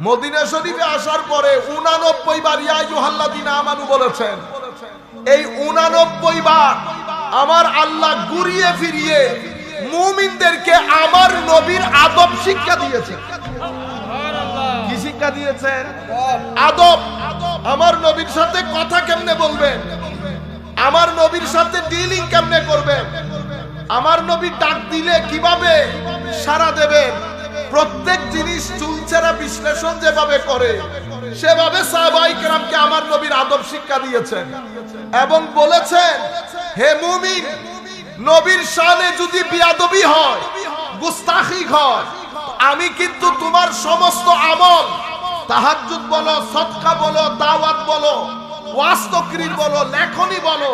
Medina শরীফে আসার পরে উনানব্বই বার ইয়াইহাল্লাদিন আমানু বলেছেন, এই উনানব্বই বার আমার আল্লাহ ঘুরিয়ে ফিরিয়ে মুমিনদেরকে আমার নবীর আদব শিক্ষা দিয়েছে আমার নবীর সাথে কথা কেমনে বলবেন? আমার নবীর সাথে ডিলিং কেমনে করবেন? আমার নবী ডাক দিলে কীভাবে সারা দেবেন? প্রত্যেক জিনিস চুলচেরা বিশ্লেষণ যেভাবে করে, সেভাবে সাহাবাই কেরামকে আমার নবীর আদব শিক্ষা দিয়েছেন এবং বলেছেন, হে মুমিন, নবীর শানে যদি বিয়াদবি হয়, গুস্তাখি হয় আমি কিন্তু তোমার সমস্ত আমল, তাহাজ্জুদ বলো সৎকা বলো, দাওয়াত বলো ওয়াস্তক্রির বলো, লেখনি বলো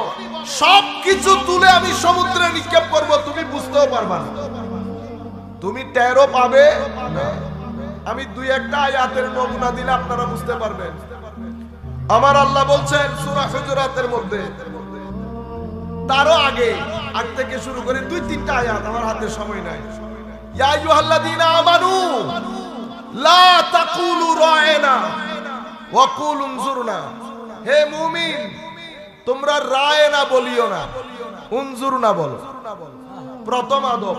সব কিছু তুলে আমি সমুদ্রে নিক্ষেপ করব, তুমি বুঝতেও পারবা না। তুমি টেরো পাবে? আমি দুই একটা আয়াতের নমুনা দিলে আপনারা বুঝতে পারবেন। আমার আল্লাহ বলছেন, সূরা হুজুরাতের মধ্যে, তারও আগে, আগ থেকে শুরু করে দুই তিনটা আয়াত আমার হাতে সময় নাই। ইয়া আইয়ুহাল্লাযীনা আমানু, লা হে মুমিন, তোমরা বলিও না প্রথম আদব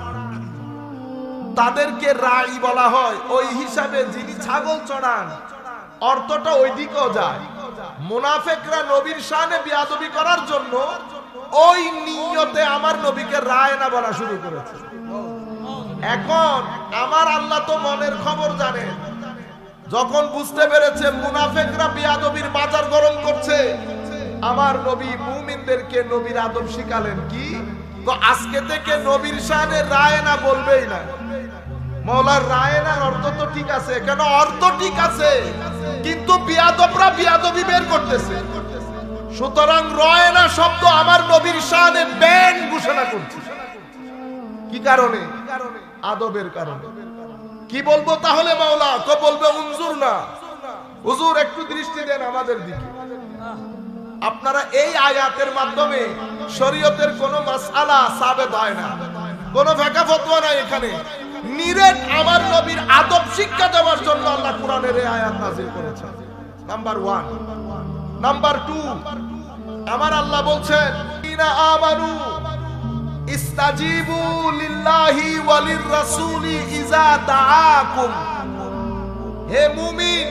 তাদেরকে রাই বলা হয়। ওই হিসাবে যিনি ছাগল চড়ান, অর্থটা ওই দিকেও যায়। মুনাফেকরা নবীর শানে বিয়াদবি করার জন্য ওই নিয়তে আমার নবীকে রায় না বলা শুরু করেছে। এখন আমার আল্লাহ তো মনের খবর জানে। যখন বুঝতে পেরেছে মুনাফেকরা বিয়াদবির বাজার গরম করছে, আমার নবী মুমিনদেরকে নবীর আদব শিখালেন কি? তো আজকে থেকে নবীর শানে রায় না বলবেই না। মৌলার রায়নার অর্থ তো ঠিক আছে, কেন অর্থ ঠিক আছে? কিন্তু বিয়াদবরা বিয়াদবি বের করতেছে। সুতরাং রয়না শব্দ আমার নবীর শানে ব্যান ঘোষণা করছে। কি কারণে? আদবের কারণে। কি বলব তাহলে মাওলা তো বলবে উঞ্জুর না। হুজুর, একটু দৃষ্টি দেন আমাদের দিকে। আপনারা এই আয়াতের মাধ্যমে শরীয়তের কোন মাসআলা সাবেত হয় না। কোন ফাঁকা ফতোয়া নাই এখানে। নিরেট আমার নবীর আদব শিক্ষা দেওয়ার জন্য আল্লাহ কোরআনের এই আয়াত নাজিল করেছেন। Number one. নাম্বার টু, আমার আল্লাহ বলছেন, ইনা আমানু ইস্তাজিবু লিল্লাহি ওয়ালির রাসূলি ইজা দাআকুম। হে মুমিন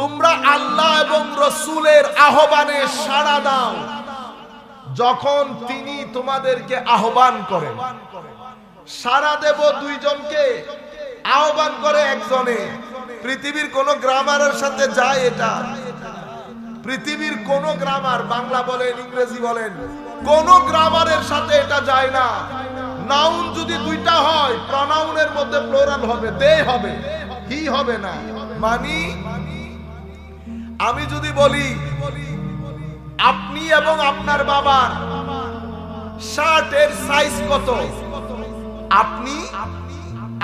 তোমরা আল্লাহ এবং রসুলের আহ্বানে সাড়া দাও। যখন তিনি তোমাদেরকে আহ্বান করেন, সাড়া দেব দুইজনকে, আহ্বান করে একজনে, পৃথিবীর কোন গ্রামারের সাথে যায় এটা। পৃথিবীর কোন গ্রামার, বাংলা বলেন, ইংরেজি বলেন, কোন গ্রামারের সাথে এটা যায় না। নাউন যদি দুইটা হয়, প্রনাউনের মধ্যে প্লোরাল হবে, দে হবে, হি হবে না। মানি আমি যদি বলি, আপনি এবং আপনার বাবার শার্টের সাইজ কত? আপনি,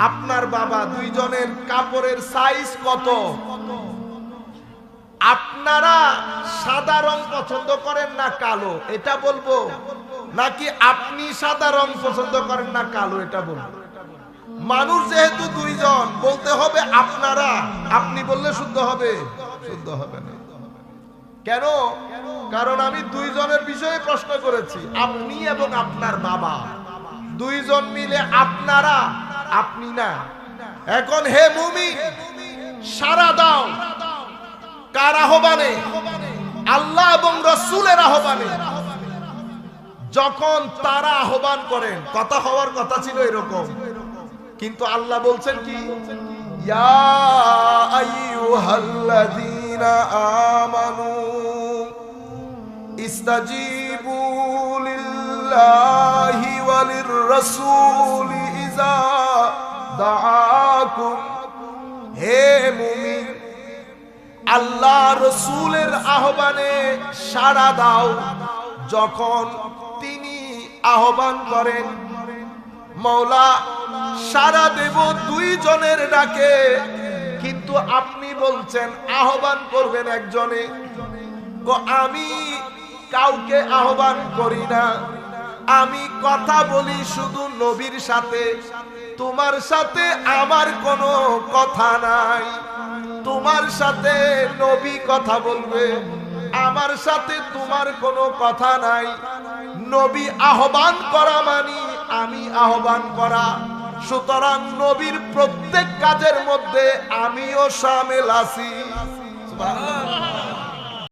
আপনার বাবা দুইজনের কাপড়ের সাইজ কত? আপনারা সাদা রং পছন্দ করেন না কালো? এটা বলব। নাকি আপনি সাদা রং পছন্দ করেন না কালো? এটা বলব। মানুষ যেহেতু দুইজন, বলতে হবে আপনারা। আপনি বললে শুদ্ধ হবে। শুদ্ধ হবে না। কেন? কারণ আমি দুইজনের বিষয়ে প্রশ্ন করেছি, আপনি এবং আপনার বাবা। দুইজন মিলে আপনারা, আপনি না। এখন হে মুমি সারা দাও। কার আহ্বানে? আল্লাহ এবং রসুলের আহ্বানে। যখন তারা আহ্বান করেন, কথা হওয়ার কথা ছিল এরকম। কিন্তু আল্লাহ বলছেন কি? ইয়া আইয়ুহাল্লাযীনা ইস্তাজিবু লিল্লাহি ওয়ালির রাসূলি ইযা দাআকুম হে মুমিন, আল্লাহ রসুলের আহ্বানে সাড়া দাও। যখন তিনি আহ্বান করেন মৌলা সারা দেব দুইজনের ডাকে। কিন্তু আপনি বলছেন, আহ্বান করবেন একজনে। আমি কাউকে আহ্বান করি না। আমি কথা বলি শুধু নবীর সাথে। তোমার সাথে আমার কোনো কথা নাই। তোমার সাথে নবী কথা বলবে। আমার সাথে তোমার কোনো কথা নাই। নবী আহ্বান করা মানি, আমি আহ্বান করা। সুতরাং নবীর প্রত্যেক কাজের মধ্যে আমিও সামিল আছি।